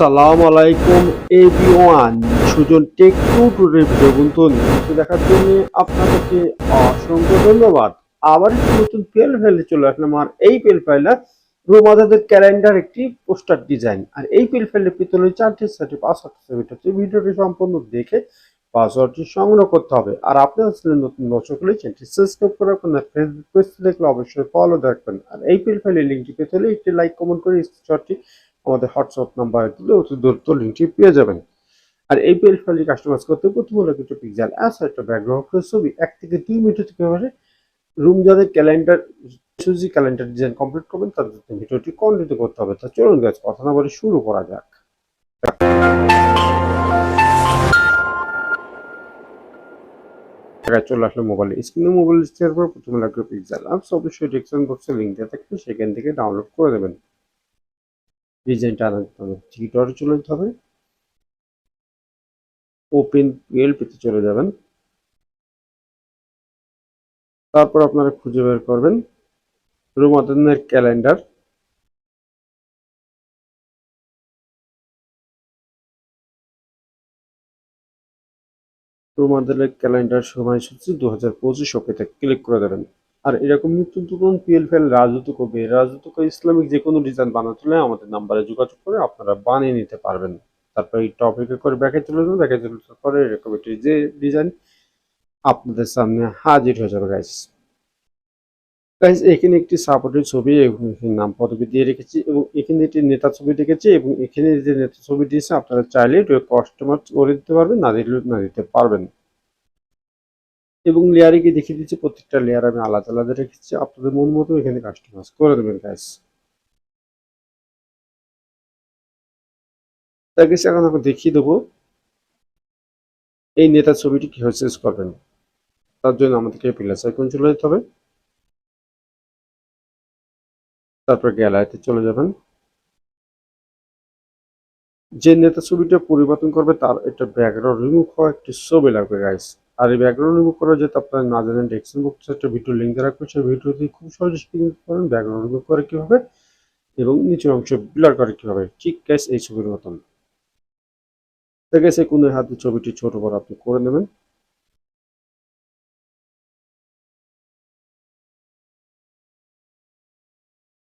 সালাম আলাইকুম, everyone. Sujon tech to today video নিয়মিত দেখার জন্য আপনাদেরকে অসংখ্য ধন্যবাদ। আবার একটি নতুন পেল ফাইলে চলে আসলাম, আর এই পেল ফাইলে রোমাদাদের ক্যালেন্ডার একটি পোস্টার ডিজাইন। আর এই পেল ফাইলে পেতে হলে চারটি সাথে পাসওয়ার্ড সেভিট হচ্ছে। ভিডিওটি সম্পূর্ণ দেখে পাসওয়ার্ডটি সংগ্রহ করতে হবে। আর আপনারা ছিলেন নতুন দর্শক হলে চ্যানেলটি সাবস্ক্রাইব করে রাখবেন আর ফেসবুক পেজ দেখলে অবশ্যই ফলো রাখবেন আর এই পেল ফাইলের লিঙ্কটি পেতে হলে একটি লাইক কমেন্ট করে স্ক্রিনশটটি আমাদের হোয়াটসঅ্যাপ নাম্বার দিলে অতি দ্রুত লিঙ্কটি পেয়ে যাবেন। আর এই পেল ফাইলটি কাস্টমাইজ করতে প্রথম কিছু পিক্সেল অ্যাস একটা ব্যাকগ্রাউন্ড ছবি এক থেকে দুই মিনিট থেকে রুম যাদের ক্যালেন্ডার সুজি ক্যালেন্ডার ডিজাইন কমপ্লিট করবেন, তাদের জন্য ভিডিওটি কন্টিনিউ করতে হবে। তা চলুন গাছ কথা না বলে শুরু করা যাক। জায়গায় চলে আসলে মোবাইল স্ক্রিনে মোবাইল স্ক্রিনের পর প্রথমে লাগবে পিক্সেল অ্যাপস অবশ্যই ডিসক্রিপশন বক্সে লিঙ্ক দেওয়া থাকবে, সেখান থেকে ডাউনলোড করে দেবেন। ডিজাইনটা আনতে হবে টিউটরে চলে যেতে হবে। ওপেন পিএলপিতে চলে যাবেন। তারপর আপনারা খুঁজে বের করবেন। রোমাদানের ক্যালেন্ডার রোমাদানের ক্যালেন্ডার সময়সূচি দু হাজার পঁচিশ ওকেতে ক্লিক করে দেবেন। আর এরকম নিত্য নতুন পিএলফেল কবি রাজত্ব ইসলামিক যে কোনো ডিজাইন বানাতে হলে আমাদের নাম্বারে যোগাযোগ করে আপনারা বানিয়ে নিতে পারবেন। তারপর এই টপিকে করে ব্যাকে চলে যাবেন ব্যাকে চলে যাওয়ার পরে এরকম একটি যে ডিজাইন আপনাদের সামনে হাজির হয়ে যাবে গাইস গাইস এখানে একটি সাপোর্টের ছবি এবং নাম পদবি দিয়ে রেখেছি এবং এখানে একটি নেতা ছবি রেখেছি এবং এখানে যে নেতা ছবি দিয়েছে আপনারা চাইলে কাস্টমার করে দিতে পারবেন, না দিলে না দিতে পারবেন। এবং লেয়ারে গিয়ে দেখিয়ে দিচ্ছি প্রত্যেকটা লেয়ার আমি আলাদা আলাদা রেখেছি। আপনাদের মন মতো এখানে কাস্টমাইজ করে দেবেন গাইস তার কাছে এখন আমি দেখিয়ে দেবো এই নেতার ছবিটি কীভাবে চেঞ্জ করবেন। তার জন্য আমাদেরকে প্লাস আইকন চলে যেতে হবে। তারপর গ্যালারিতে চলে যাবেন। যে নেতা ছবিটা পরিবর্তন করবে, তার একটা ব্যাকগ্রাউন্ড রিমুভ হওয়া একটি ছবি লাগবে গাইস আর এই ব্যাকগ্রাউন্ড রিমুভ করা যেতে আপনারা না জানেন ডেস্কশন বক্সে একটা ভিডিও লিঙ্ক দেওয়া রাখবে সেই ভিডিওটি খুব সহজে নিতে পারেন। ব্যাকগ্রাউন্ড রিমুভ করে কীভাবে এবং নিচের অংশ ব্লার করে কীভাবে। ঠিক গাইস এই ছবির মতন। দেখা গেছে কোনো হাতে ছবিটি ছোট বড় আপনি করে নেবেন।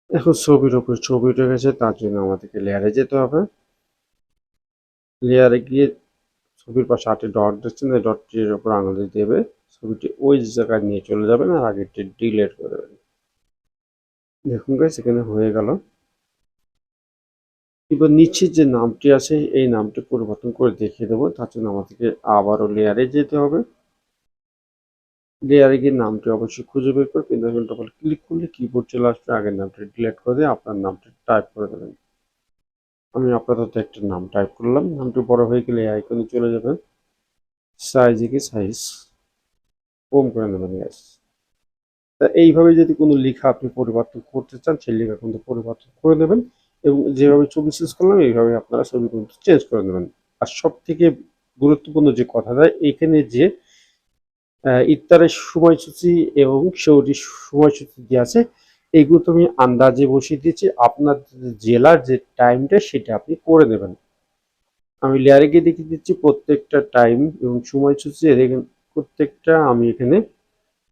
এখন ছবির ছবি উঠে গেছে, তার জন্য আমাদেরকে লেয়ারে যেতে হবে। লেয়ারে গিয়ে ছবির পাশে আটটি ডট দিচ্ছেন, এই ডটটির উপর আঙুল দেবে, ছবিটি ওই জায়গায় নিয়ে চলে যাবেন আর আগেরটি ডিলেট করে দেবেন। দেখুন গাইস এখানে হয়ে গেল। এবার নিচে যে নামটি আছে, এই নামটি পরিবর্তন করে দেখিয়ে দেবো। তার জন্য আমাদেরকে আবারও লেয়ারে যেতে হবে। লেয়ারে গিয়ে নামটি অবশ্যই খুঁজে বের করে ডবল ক্লিক করলে কিবোর্ড চলে আসবে, আগের নামটি ডিলেট করে দিয়ে আপনার নামটি টাইপ করে দেবেন। আমি আপাতত একটা নাম টাইপ করলাম। নামটি বড় হয়ে গেলে আইকনে চলে যাবেন। সাইজে গিয়ে সাইজ কম করে নেবেন গ্যাস তা এইভাবে যদি কোনো লেখা আপনি পরিবর্তন করতে চান, সেই লেখা কিন্তু পরিবর্তন করে নেবেন এবং যেভাবে ছবি চেঞ্জ করলাম, এইভাবে আপনারা ছবি কিন্তু চেঞ্জ করে নেবেন। আর সব থেকে গুরুত্বপূর্ণ যে কথাটা এখানে যে ইফতারের সময়সূচি এবং সৌরির সময়সূচি যে আছে এইগুলো তো আমি আন্দাজে বসিয়ে দিয়েছি। আপনার জেলার যে টাইমটা সেটা আপনি করে নেবেন আমি লেয়ারে গিয়ে দেখিয়ে দিচ্ছি প্রত্যেকটা টাইম এবং সময়সূচি। দেখেন, প্রত্যেকটা আমি এখানে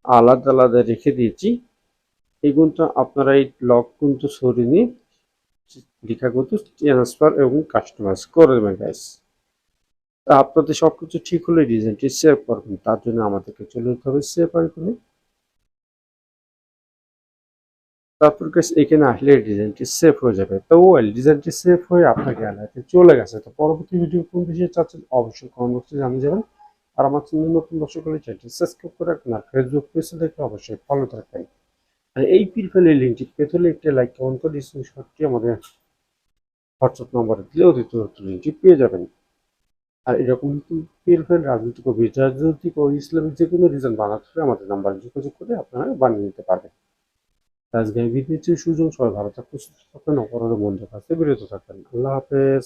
আলাদা আলাদা রেখে দিয়েছি। এগুলো তো আপনারা এই লক কিন্তু সরিয়ে নিয়ে লেখা কিন্তু ট্রান্সফার এবং কাস্টমাইজ করে দেবেন গাইস আপনাদের সব কিছু ঠিক হলে ডিজাইনটি সেভ করবেন। তার জন্য আমাদেরকে চলে যেতে হবে সেভ আইকনে তারপর এখানে আসলে ডিজাইনটি সেভ হয়ে যাবে। তো ওয়েল ডিজাইনটি সেভ হয়ে আপনার গ্যালারিতে চলে গেছে। তো পরবর্তী ভিডিও কোন বিষয়ে চাচ্ছেন অবশ্যই কমেন্ট বক্সে জানিয়ে যাবেন। আর আমার চ্যানেল নতুন দর্শক হলে চ্যানেলটি সাবস্ক্রাইব করে রাখবেন আর ফেসবুক পেজে দেখে অবশ্যই ফলো রাখবেন। আর এই পিলফেলের লিঙ্কটি পেতে হলে একটা লাইক কমেন্ট করে স্ক্রিনশটটি আমাদের হোয়াটসঅ্যাপ নম্বরে দিলে অতিরিক্ত লিঙ্কটি পেয়ে যাবেন। আর এরকম পিলফেল রাজনৈতিক ও রাজনৈতিক ও ইসলামিক যে কোনো রিজন বানাতে আমাদের নাম্বারে যোগাযোগ করে আপনারা বানিয়ে নিতে পারবেন। আজকে বিদ্যুৎ সুযোগ সবাই ভালো থাকবেন সুস্থ থাকবেন অপরাধ বন্ধ কাছে বিরত থাকবেন। আল্লাহ হাফেজ।